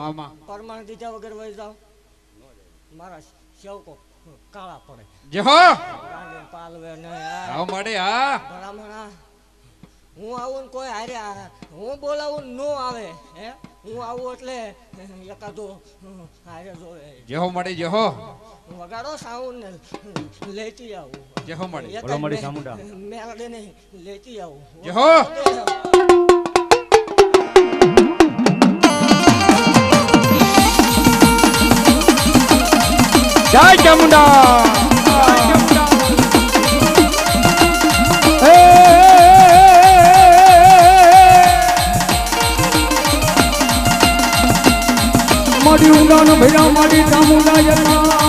મામા પરમાણ દીધા વગર વહી જાઓ. મારા સેવકો કાળા પડે. જે હો! પાલવે ને આવ મળે હા. બ્રાહ્મણા હું. આવું ને કોઈ હારે હું. બોલાવું નો આવે હે? હું આવું એટલે એકાદો હારે જોવે. જેહો મળે જેહો વગાડો સાઉન્ડ ને લેતી આવું. જેહો મળે. બોલો મળી સામુંડા. મેલડે ને લેતી આવું. જે જય ચામુંડા મારી ઊંડા નો ભેરા ચામુંડા જતા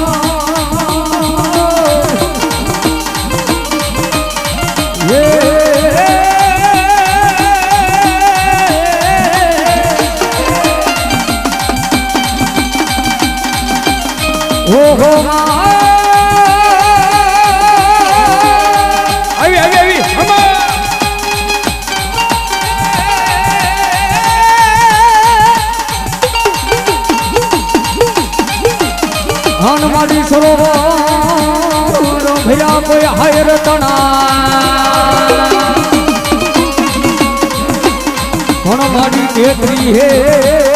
આવી આવી આવી. હનુમાની સરોવર ભૈયા કોઈ હાયર તણા. હનુમાની ટેકરી હે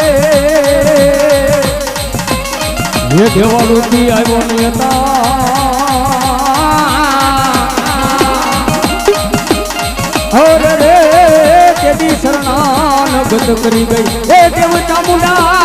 હે દેવાલુથી આવ્યો નેતા. રે તેદી શરણાન ગત કરી ગઈ. હે દેવ ચામુંડા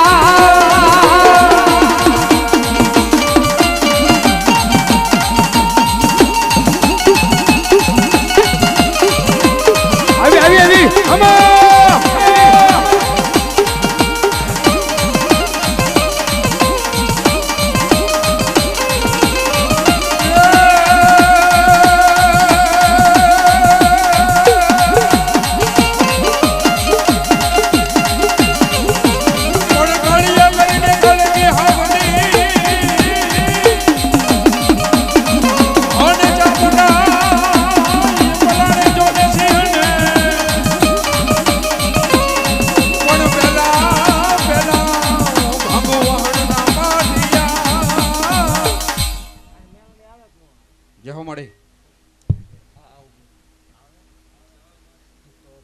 જે મળે.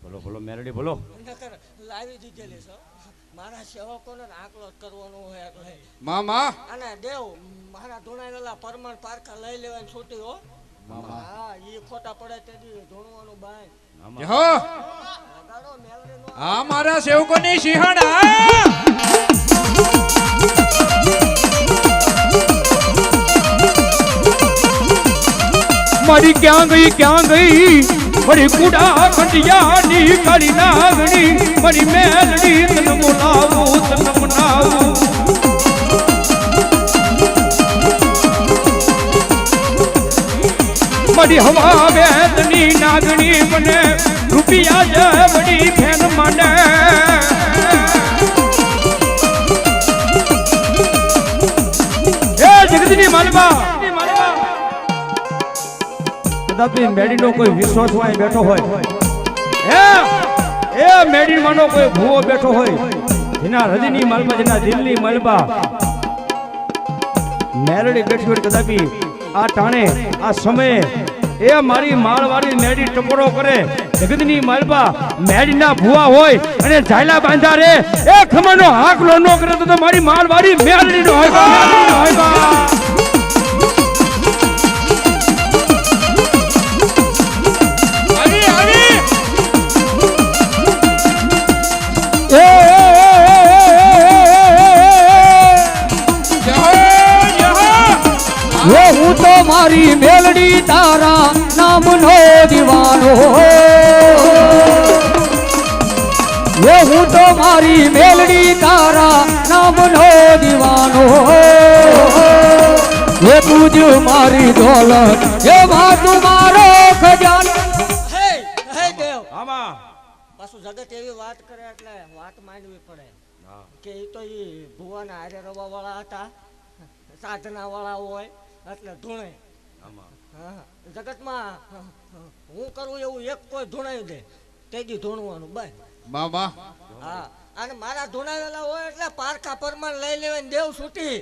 બોલો બોલો મેરડી બોલો. લાવી દીધેલી છે મારા સેવકોને આકલો કરવાનો હોય એટલે મામા. અને દેવ મારા ધોણાયેલા પરમાણ પારખા લઈ લેવાની છૂટી હો. મામા. હા ઈ ખોટા પડે તે દી ધૂણવાનું બાય. હો મારા સેવકોની સિંહણ મારી ક્યાં ગઈ ક્યાં ગઈ? મારી કુડા ખંડિયા ની કાળી નાગણી મારી મેલડી તન બોલાવું તન મનાવું મારી હવા વેદની નાગણી મને રૂપિયા જવડી ફેન માંડે. એ જગતની માલવા કદાપી મેડીનો કોઈ વિશ્વાસ બેઠો હોય. એ એ મેડીમાંનો કોઈ ભૂવો બેઠો હોય. જેના હૃદયની માલમાં જેના દિલની માલમાં મેરડી બેઠી હોય કદાપી આ ટાણે, આ સમયે. એ મારી માળવાળી મેડી ટકોરો કરે. જગતની માલબા, મેડીના ભૂવા હોય અને ઝાયલા બાંધા રે. એ ખમણનો હાકલો નો કરે તો મારી માળવાળી મેરડીનો હોય મારી મેલડી તારા નામનો દીવાનો એ હું તો મારી મેલડી તારા નામનો દીવાનો એ તું જ મારી દોલત એ માતું મારો ખજાન. હે હે દેવ. આમાં. પાછું જગત એવી વાત કરે એટલે વાત માંડવી પડે. કે એ તો એ ભુવાના હારે રવા વાળા હતા સાધના વાળા હોય એટલે ધૂણે. જગતમાં હું કરું એવું એક કોઈ ધૂણાઈ દે તેજી ધૂણવાનું બસ મામા હા અને મારા ધૂણાવેલા હોય એટલે પારખા પરમાન લઈ લેવાય દેવ છૂટી.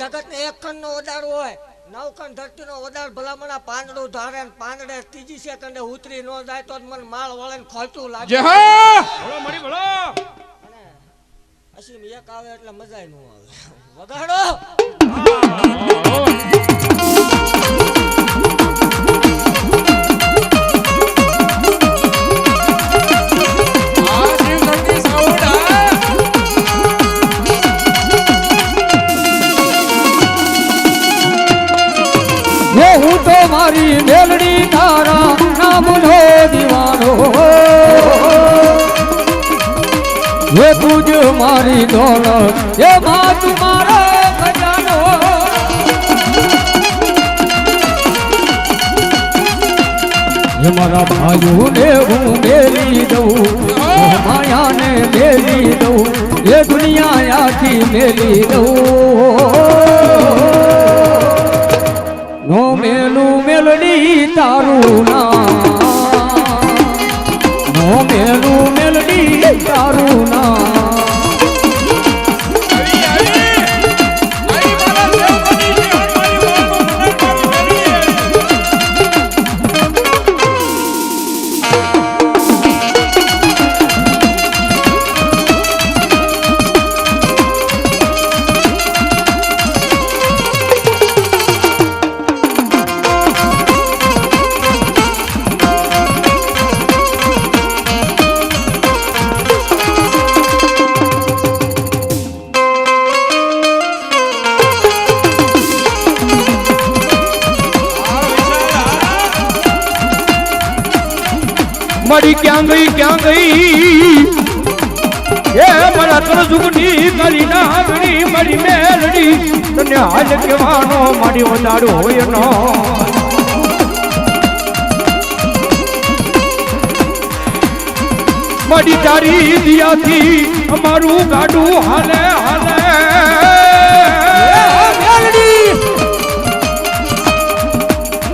જગત ને એક ખંડ નો ઓદાર હોય નવ ખંડ ધરતી નો વધાર ભલામણા પાંદડું ધારે ને પાંદડે ત્રીજી સેકન્ડે ઉતરી ન જાય તો જ મને માળ વળે ને ખોલતું લાગે. અસીમ એક આવે એટલે મજા ન આવે. વગાડો. હે હું તો મારી મેલડી તારા નામનો દીવાનો હે. તુજ મારી દોલત હે મા તું મારો ખજાનો હે. મારા ભાઈઓને હું મેલી દઉં માયાને મેલી દઉં હે દુનિયા આખી મેલી દઉં. નો મેલું મેલડી તારું નામ. કરજુગની કરી નાગણી મારી મેલડી તને હાલ કહેવાનો મારી વધારો હોય નો મારી તારી દિયાથી અમારું ગાડું હાલે હાલે.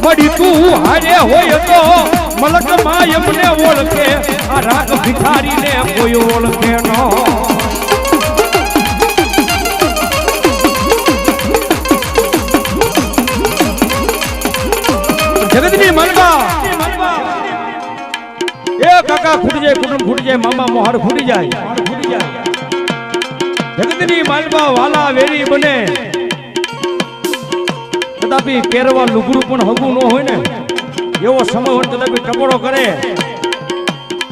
મળી તું હારે હોય તો મલકમાં એમને ઓળખે આ રાગ ભિખારીને કોઈ ઓળખે નો. એ ફૂટી જાય, કુટુંબ ફૂટી જાય, મામા મોહર ફૂટી જાય. જગતની માલમાં વાલા વેરી બને. કદાપી પહેરવા લુગડું પણ હગું ન હોય ને, એવો સમય હોય કદાપી ટકોરો કરે.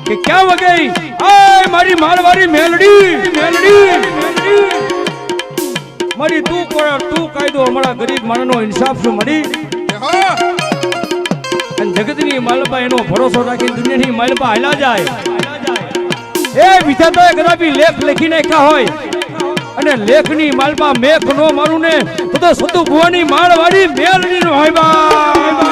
કે ક્યાં વગઈ? આય, મારી મારવારી મેલડી મેલડી મારી તું તું કાયદો અમારા ગરીબ માણસનો ઇન્સાફ શું મળી અને જગતની માલપા એનો ભરોસો રાખીને દુનિયાની માલપા હાલ્યા જાય. એ વિધાતાએ કદાપી લેખ લખી નાખ્યા હોય. અને લેખની માલપા મેઘ નો મારું ને, તો સતુ ભુવાની માળવાળી મેલડી નો હોય બા.